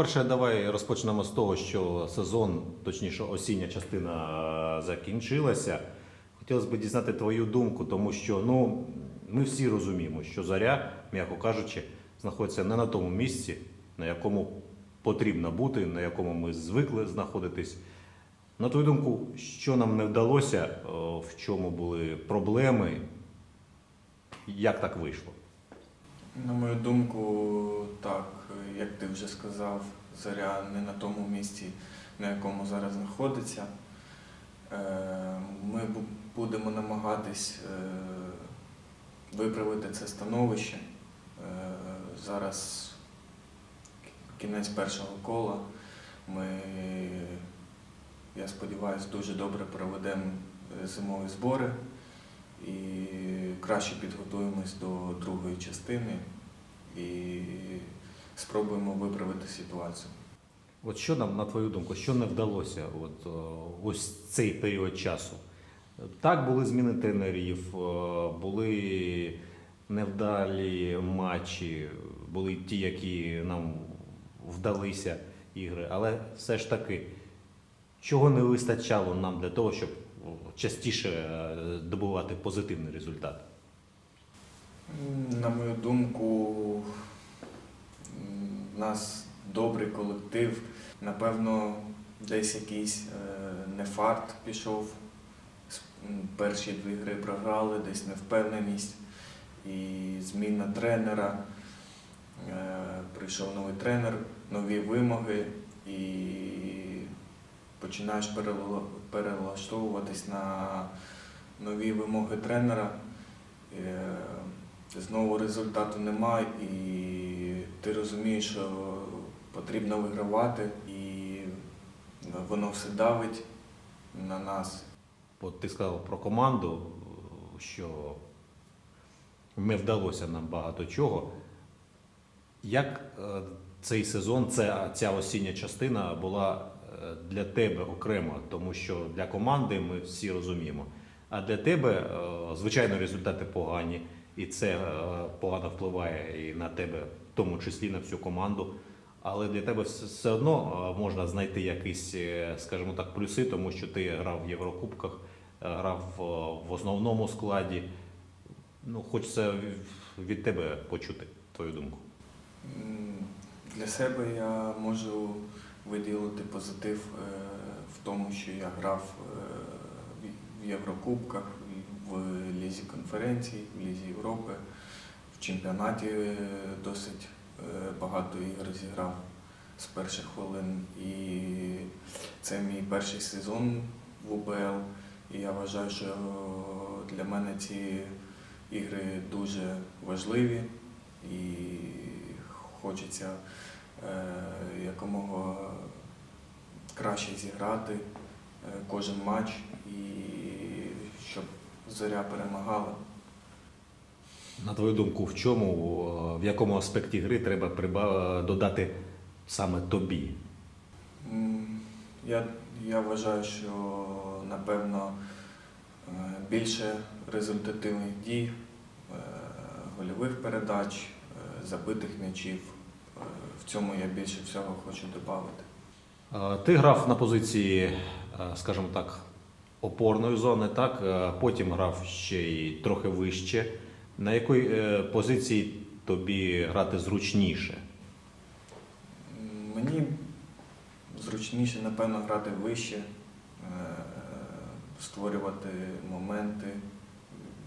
по-перше, давай розпочнемо з того, що сезон, точніше, осіння частина е, закінчилася. Хотілося б дізнати твою думку, тому що ну, ми всі розуміємо, що заря, м'яко кажучи, знаходиться не на тому місці, на якому потрібно бути, на якому ми звикли знаходитись. На твою думку, що нам не вдалося, е, в чому були проблеми, як так вийшло? На мою думку, так, як ти вже сказав, заря не на тому місці, на якому зараз знаходиться. Е, Ми будемо намагатись е, виправити це становище. Е, Зараз кінець першого кола. Ми, я сподіваюся, дуже добре проведемо зимові збори і краще підготуємось до другої частини і спробуємо виправити ситуацію. От що нам, на твою думку, що не вдалося от, е, ось цей період часу? Так, були зміни тренерів, е, були невдалі матчі, були ті, які нам вдалися ігри, але все ж таки, чого не вистачало нам для того, щоб частіше е, добувати позитивний результат? На мою думку, в нас добрий колектив. Напевно, десь якийсь е, нефарт пішов. Перші дві гри програли, десь невпевненість. І зміна тренера. Е, Прийшов новий тренер, нові вимоги і починаєш перелаштовуватись на нові вимоги тренера. Е, Знову результату немає, і ти розумієш, що потрібно вигравати, і воно все давить на нас. От ти сказав про команду, що не вдалося нам багато чого. Як е, цей сезон, ця, ця осіння частина була для тебе окремо, тому що для команди ми всі розуміємо. А для тебе, е, звичайно, результати погані, і це е, погано впливає і на тебе, в тому числі на всю команду. Але для тебе все- одно е, можна знайти якісь, скажімо так, плюси, тому що ти грав в Єврокубках, грав в основному складі. Ну, хочеться від тебе почути твою думку. Для себе я можу виділити позитив е, в тому, що я грав е, в- Єврокубках, в Лізі конференцій, в Лізі Європи, в чемпіонаті е, досить багато ігор зіграв з перших хвилин. І це мій перший сезон в УБЛ. І я вважаю, що для мене ці ігри дуже важливі і хочеться якомога краще зіграти е, кожен матч і щоб зоря перемагала. На твою думку, в чому, е, в якому аспекті гри треба додати саме тобі? Я, я вважаю, що напевно е, більше результативних дій, е, гольових передач, е, забитих м'ячів. В цьому я більше всього хочу додати. Ти грав на позиції, е, скажімо так, опорної зони, так? Е, Потім грав ще й трохи вище. На якій е, позиції тобі грати зручніше? Мені зручніше, напевно, грати вище, створювати моменти,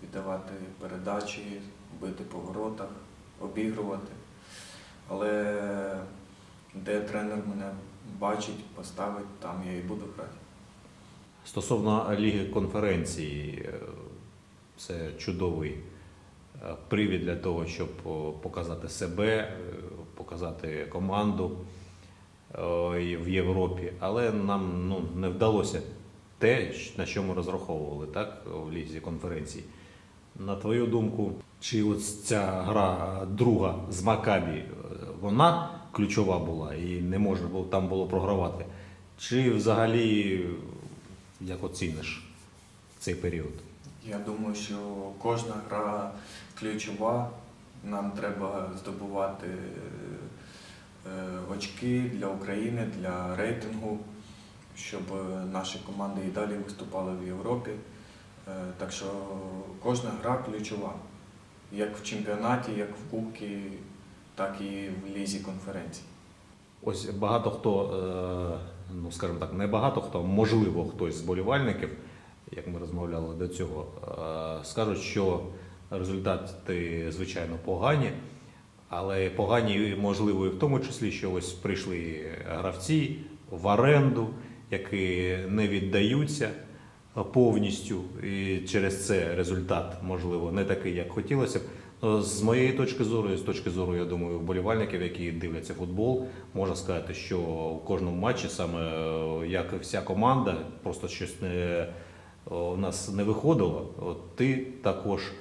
віддавати передачі, бити по воротах, обігрувати. Але де тренер мене бачить, поставить, там я і буду грати. Стосовно Ліги конференції, е, це чудовий е, привід для того, щоб показати себе, е, показати команду в Європі. Але нам ну, не вдалося те, на що ми розраховували так, в Лізі конференції. На твою думку, чи ось ця гра друга з Макабі, вона ключова була і не можна було там було програвати? Чи взагалі як оціниш цей період? Я думаю, що кожна гра ключова. Нам треба здобувати е, очки для України, для рейтингу, щоб е, наші команди і далі виступали в Європі. Е, Так що кожна гра ключова, як в чемпіонаті, як в Кубці, так і в лізі конференцій. Ось багато хто, е, ну скажімо так, не багато хто, можливо, хтось з болівальників, як ми розмовляли до цього, е, скажуть, що результати, звичайно, погані, але погані, можливо, і в тому числі, що ось прийшли гравці в оренду, які не віддаються повністю, і через це результат, можливо, не такий, як хотілося б. Ну, З моєї точки зору, і з точки зору, я думаю, вболівальників, які дивляться футбол, можна сказати, що у кожному матчі, саме е, як і вся команда, просто щось не, у нас не виходило. От ти також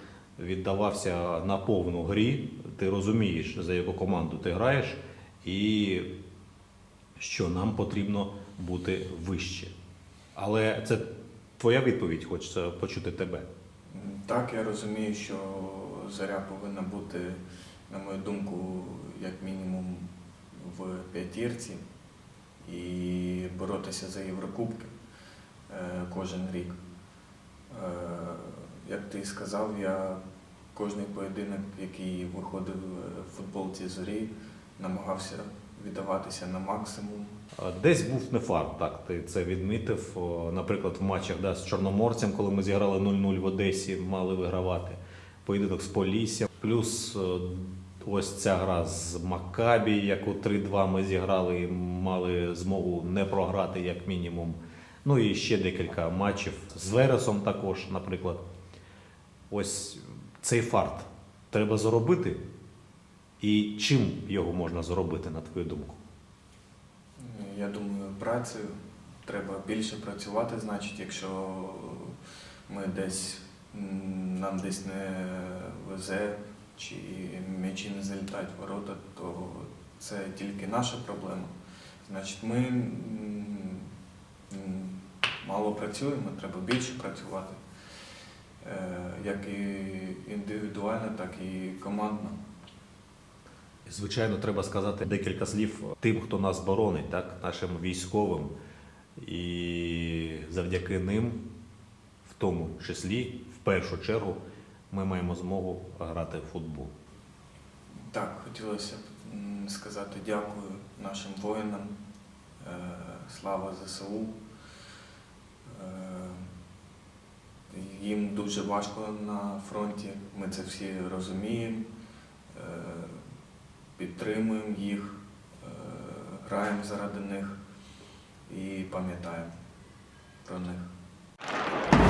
віддавався на повну грі, ти розумієш, за яку команду ти граєш, і що нам потрібно бути вище. Але це твоя відповідь, хочеться почути тебе. Так, я розумію, що заря повинна бути, на мою думку, як мінімум в п'ятірці і боротися за Єврокубки е, кожен рік. Е, Як ти сказав, я кожний поєдинок, який виходив е, в футболці зорі, намагався віддаватися на максимум. Десь був не фарт, так, ти це відмітив. Наприклад, в матчах да, з Чорноморцем, коли ми зіграли 0-0 в Одесі, мали вигравати. Поєдинок з Поліссям. Плюс е, ось ця гра з Маккабі, яку 3-2 ми зіграли і мали змогу не програти, як мінімум. Ну і ще декілька матчів з Вересом також, наприклад. Ось цей фарт треба заробити. І чим його можна заробити, на твою думку? Я думаю, працею треба більше працювати, значить, якщо ми десь нам десь не везе чи м'ячі не залітають в ворота, то це тільки наша проблема. Значить, ми мало працюємо, треба більше працювати. Е, Як і індивідуально, так і командно. Звичайно, треба сказати декілька слів тим, хто нас боронить, так, нашим військовим. І завдяки ним, в тому числі, першу чергу, ми маємо змогу грати в футбол. Так, хотілося б сказати дякую нашим воїнам. Е, Слава ЗСУ. Е, Їм дуже важко на фронті. Ми це всі розуміємо, е, підтримуємо їх, граємо заради них і пам'ятаємо про них.